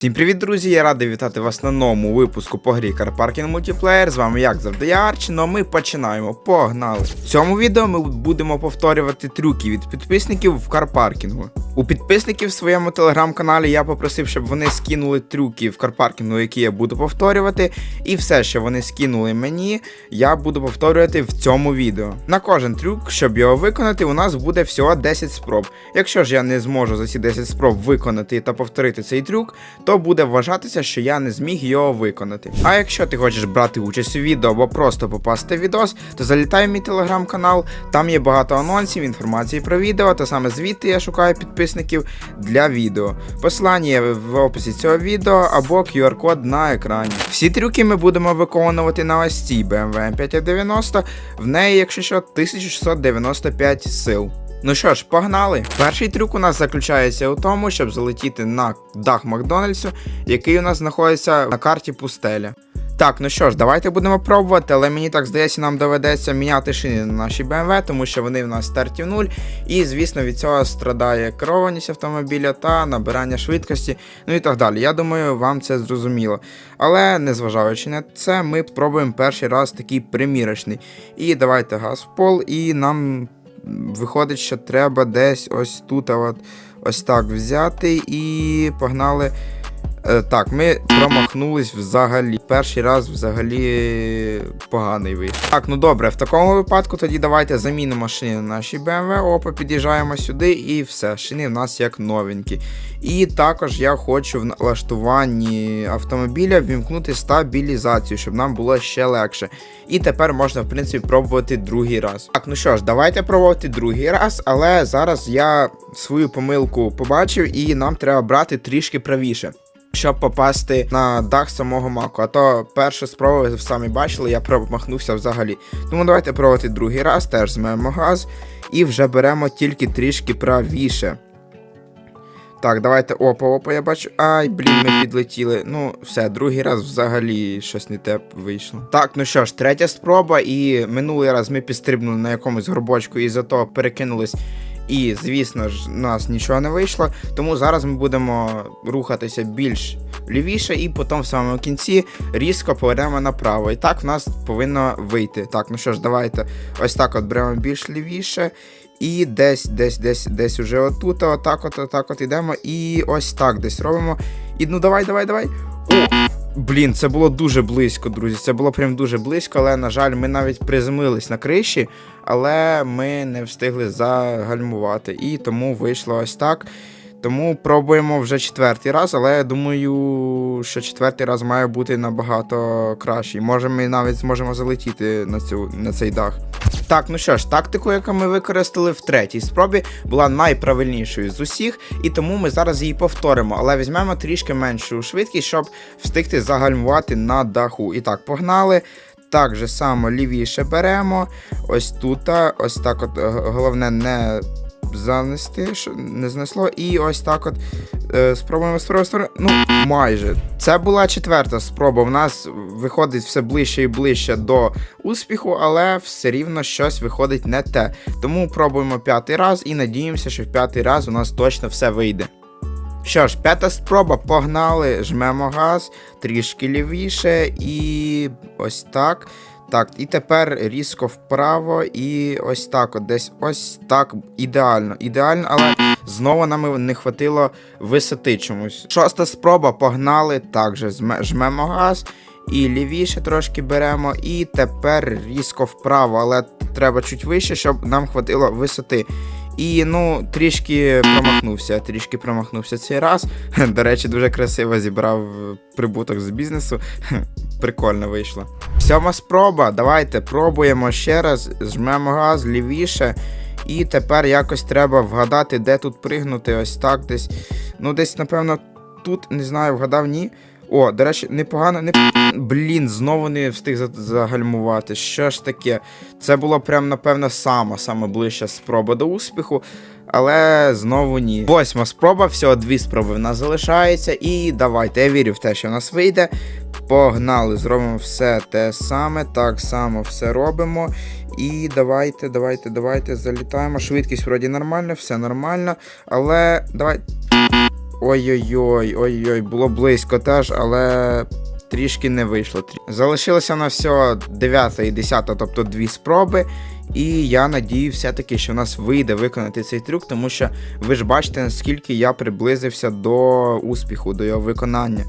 Всім привіт, друзі! Я радий вітати вас на новому випуску по грі Parking Multiplayer. З вами, як завжди, я Арчі, ну ми починаємо. Погнали! В цьому відео ми будемо повторювати трюки від підписників в карпаркінгу. У підписників в своєму телеграм-каналі я попросив, щоб вони скинули трюки в карпаркінгу, які я буду повторювати. І все, що вони скинули мені, я буду повторювати в цьому відео. На кожен трюк, щоб його виконати, у нас буде всього 10 спроб. Якщо ж я не зможу за ці 10 спроб виконати та повторити цей трюк, то буде вважатися, що я не зміг його виконати. А якщо ти хочеш брати участь у відео або просто попасти в відос, то залітай в мій телеграм-канал, там є багато анонсів, інформації про відео, та саме звідти я шукаю підписників для відео. Посилання є в описі цього відео або QR-код на екрані. Всі трюки ми будемо виконувати на ось цій BMW 590, в неї, якщо що, 1695 сил. Ну що ж, погнали. Перший трюк у нас заключається у тому, щоб залетіти на дах Макдональдсу, який у нас знаходиться на карті пустеля. Так, ну що ж, давайте будемо пробувати, але мені так здається, нам доведеться міняти шини на нашій BMW, тому що вони в нас старті в нуль. І, звісно, від цього страдає керованість автомобіля та набирання швидкості, ну і так далі. Я думаю, вам це зрозуміло. Але незважаючи на це, ми пробуємо перший раз такий примірочний. І давайте газ в пол, і нам виходить, що треба десь ось тут, от ось так взяти і погнали. Е, Так, ми промахнулись взагалі. Перший раз взагалі поганий вийшов. Так, ну добре, в такому випадку тоді давайте замінимо шини на нашій BMW. Опа, під'їжджаємо сюди і все. Шини в нас як новенькі. І також я хочу в налаштуванні автомобіля вімкнути стабілізацію, щоб нам було ще легше. І тепер можна, в принципі, пробувати другий раз. Так, ну що ж, давайте пробувати другий раз, але зараз я свою помилку побачив, і нам треба брати трішки правіше. Щоб попасти на дах самого маку, а то перша спроба, ви самі бачили, я промахнувся взагалі. Тому давайте пробувати другий раз, теж змемо газ і вже беремо тільки трішки правіше. Так, давайте опа, опа, я бачу. Ай, блін, ми підлетіли. Ну, все, другий раз взагалі щось не те вийшло. Так, ну що ж, третя спроба, і минулий раз ми підстрибнули на якомусь горбочку і зато перекинулись. І, звісно ж, нас нічого не вийшло. Тому зараз ми будемо рухатися більш лівіше, і потім в самому кінці різко повернемо направо. І так в нас повинно вийти. Так, ну що ж, давайте ось так от беремо більш лівіше. І десь, десь, десь, десь уже отут, отак от, отак от ідемо. І ось так десь робимо. І ну давай, давай, давай. О! Блін, це було дуже близько, друзі. Це було прям дуже близько, але, на жаль, ми навіть приземлились на криші, але ми не встигли загальмувати. І тому вийшло ось так. Тому пробуємо вже четвертий раз, але я думаю, що четвертий раз має бути набагато кращий. Може, ми навіть зможемо залетіти на, цю, на цей дах. Так, ну що ж, тактику, яку ми використали в третій спробі, була найправильнішою з усіх, і тому ми зараз її повторимо, але візьмемо трішки меншу швидкість, щоб встигти загальмувати на даху. І так, погнали. Так же само лівіше беремо. Ось тут, ось так от, головне не занести, що не знесло. І ось так от е, спробуємо спробуємо, спробуємо. Ну, майже. Це була четверта спроба. В нас виходить все ближче і ближче до успіху, але все рівно щось виходить не те. Тому пробуємо п'ятий раз і надіємося, що в п'ятий раз у нас точно все вийде. Що ж, п'ята спроба, погнали, жмемо газ, трішки лівіше і ось так. Так, і тепер різко вправо, і ось так, от десь ось так. Ідеально, ідеально, але знову нам не хватило висоти чомусь. Шоста спроба, погнали, також же жмемо газ. І лівіше трошки беремо, і тепер різко вправо, але треба чуть вище, щоб нам хватило висоти. І ну, трішки промахнувся, трішки промахнувся цей раз. До речі, дуже красиво зібрав прибуток з бізнесу. Прикольно вийшло. Сьома спроба. Давайте пробуємо ще раз, жмемо газ лівіше. І тепер якось треба вгадати, де тут пригнути. Ось так десь. Ну, десь, напевно, тут, не знаю, вгадав, ні. О, до речі, непогано, не. Блін, знову не встиг загальмувати. Що ж таке? Це було прям, напевно, сама, саме ближча спроба до успіху, але знову ні. Восьма спроба, всього дві спроби в нас залишається. І давайте, я вірю в те, що в нас вийде. Погнали, зробимо все те саме, так само все робимо. І давайте, давайте, давайте залітаємо. Швидкість вроді нормальна, все нормально. Але давай. Ой-ой-ой, ой-ой, було близько теж, але трішки не вийшло. Залишилося на все 9 і 10, тобто дві спроби. І я надію все-таки, що в нас вийде виконати цей трюк, тому що ви ж бачите, наскільки я приблизився до успіху, до його виконання.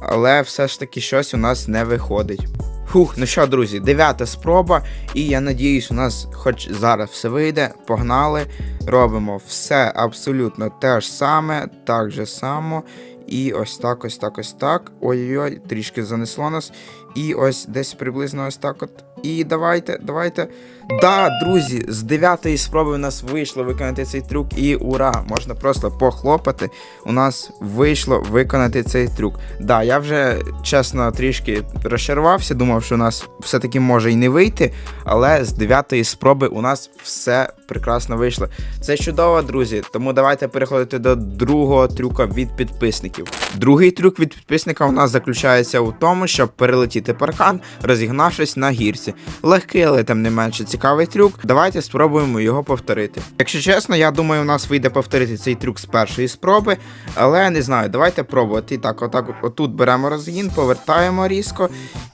Але все ж таки щось у нас не виходить. Фух, ну що, друзі, дев'ята спроба, і я надіюсь, у нас хоч зараз все вийде. Погнали. Робимо все абсолютно те ж саме, так же само. І ось так, ось так, ось так. Ой-ой-ой, трішки занесло нас. І ось десь приблизно ось так от. І давайте, давайте. Да, друзі, з дев'ятої спроби у нас вийшло виконати цей трюк, і ура! Можна просто похлопати. У нас вийшло виконати цей трюк. Да, я вже чесно трішки розчарувався, думав, що у нас все-таки може і не вийти, але з дев'ятої спроби у нас все прекрасно вийшло. Це чудово, друзі. Тому давайте переходити до другого трюка від підписників. Другий трюк від підписника у нас заключається у тому, щоб перелетіти паркан, розігнавшись на гірці. Легкий, але тим не менше цікавий трюк. Давайте спробуємо його повторити. Якщо чесно, я думаю, у нас вийде повторити цей трюк з першої спроби, але не знаю, давайте пробувати. І так, отак, отут беремо розгін, повертаємо різко.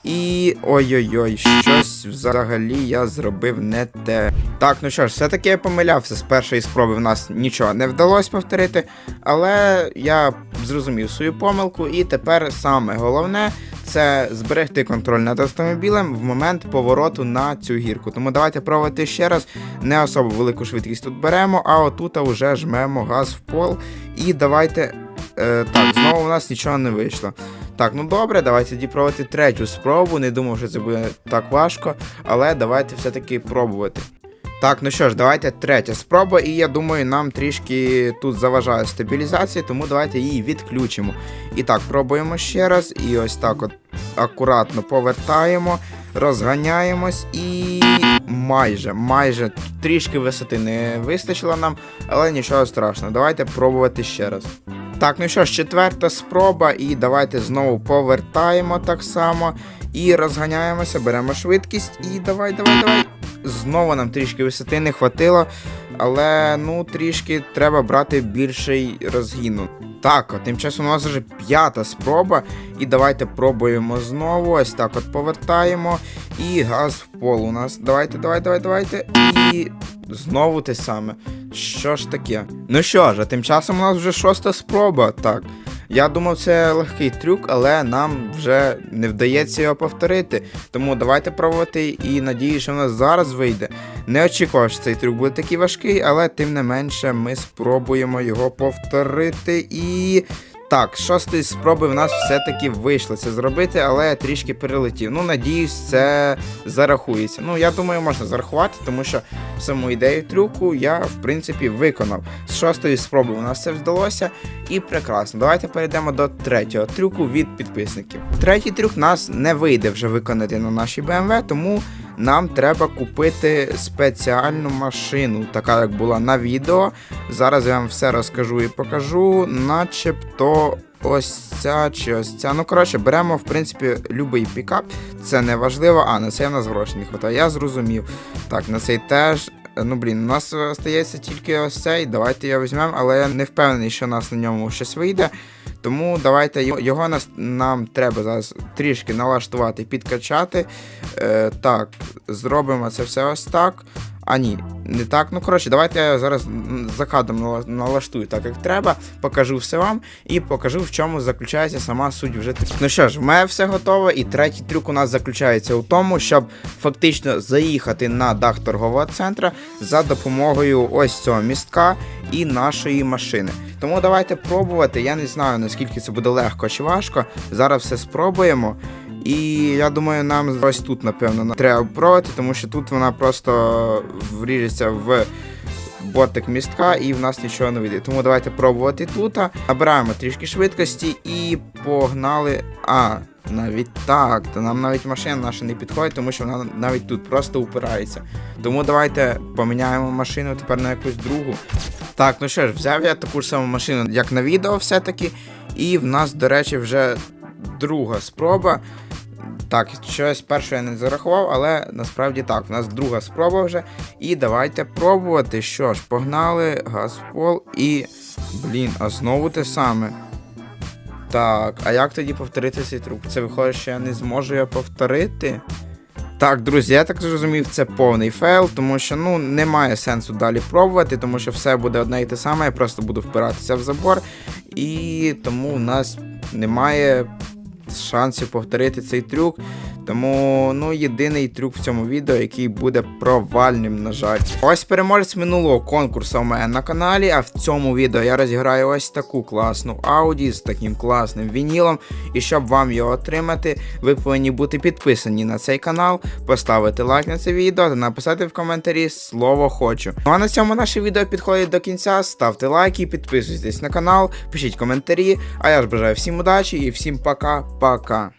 І ой-ой-ой, щось взагалі я зробив не те. Так, ну що ж, все-таки я помилявся з першої спроби. В нас нічого не вдалося повторити, але я зрозумів свою помилку, і тепер саме головне це зберегти контроль над автомобілем в момент повороту на цю гірку. Тому давайте пробувати ще раз. Не особо велику швидкість тут беремо, а отут вже жмемо газ в пол. І давайте. Е, так, знову у нас нічого не вийшло. Так, ну добре, давайте тоді пробувати третю спробу. Не думав, що це буде так важко, але давайте все-таки пробувати. Так, ну що ж, давайте третя спроба, і я думаю, нам трішки тут заважає стабілізація, тому давайте її відключимо. І так, пробуємо ще раз, і ось так от акуратно повертаємо, розганяємось і майже, майже трішки висоти не вистачило нам, але нічого страшного. Давайте пробувати ще раз. Так, ну що ж, четверта спроба, і давайте знову повертаємо так само. І розганяємося, беремо швидкість, і давай, давай, давай. Знову нам трішки висоти не хватило, але ну трішки треба брати більший розгін. Так, тим часом у нас вже п'ята спроба. І давайте пробуємо знову. Ось так от повертаємо. І газ в пол у нас. Давайте, давайте, давайте, давайте. І знову те саме. Що ж таке? Ну що ж, а тим часом у нас вже шоста спроба. Так. Я думав, це легкий трюк, але нам вже не вдається його повторити. Тому давайте пробувати і надію, що в нас зараз вийде. Не очікував, що цей трюк буде такий важкий, але тим не менше ми спробуємо його повторити і. Так, шостої спроби в нас все-таки вийшло це зробити, але я трішки перелетів. Ну, надіюсь, це зарахується. Ну, я думаю, можна зарахувати, тому що саму ідею трюку я, в принципі, виконав. З шостої спроби у нас це вдалося, і прекрасно. Давайте перейдемо до третього трюку від підписників. Третій трюк нас не вийде вже виконати на нашій BMW, тому нам треба купити спеціальну машину, така як була на відео. Зараз я вам все розкажу і покажу, начебто. Ось ця чи ось ця. Ну, коротше, беремо, в принципі, любий пікап. Це не важливо. А, на цей в нас грошей не вистачає. Я зрозумів. Так, на цей теж. Ну, блін, у нас остається тільки ось цей. Давайте його візьмемо, але я не впевнений, що у нас на ньому щось вийде. Тому давайте його, нас, нам треба зараз трішки налаштувати, підкачати. Е, так, зробимо це все ось так. А ні, не так. Ну, коротше, давайте я зараз за кадром налаштую так, як треба, покажу все вам і покажу, в чому заключається сама суть вже. Ну що ж, в мене все готово, і третій трюк у нас заключається у тому, щоб фактично заїхати на дах торгового центру за допомогою ось цього містка і нашої машини. Тому давайте пробувати. Я не знаю наскільки це буде легко чи важко. Зараз все спробуємо. І я думаю, нам ось тут, напевно, треба пробувати, тому що тут вона просто вріжеться в бортик містка і в нас нічого не вийде. Тому давайте пробувати тут. Набираємо трішки швидкості і погнали. А, навіть так, то нам навіть машина наша не підходить, тому що вона навіть тут просто упирається. Тому давайте поміняємо машину тепер на якусь другу. Так, ну що ж, взяв я таку ж саму машину, як на відео, все-таки. І в нас, до речі, вже друга спроба. Так, щось перше я не зарахував, але насправді так. У нас друга спроба вже. І давайте пробувати. Що ж, погнали, газпол і. Блін, а знову те саме. Так, а як тоді повторити цей трюк? Це виходить, що я не зможу його повторити. Так, друзі, я так зрозумів, це повний фейл, тому що ну немає сенсу далі пробувати, тому що все буде одне і те саме, я просто буду впиратися в забор, і тому у нас немає шансів повторити цей трюк. Тому ну єдиний трюк в цьому відео, який буде провальним, на жаль. Ось переможець минулого конкурсу у мене на каналі. А в цьому відео я розіграю ось таку класну Audi з таким класним вінілом. І щоб вам його отримати, ви повинні бути підписані на цей канал, поставити лайк на це відео та написати в коментарі слово хочу. Ну а на цьому наше відео підходить до кінця. Ставте лайки, підписуйтесь на канал, пишіть коментарі. А я ж бажаю всім удачі і всім пока-пока.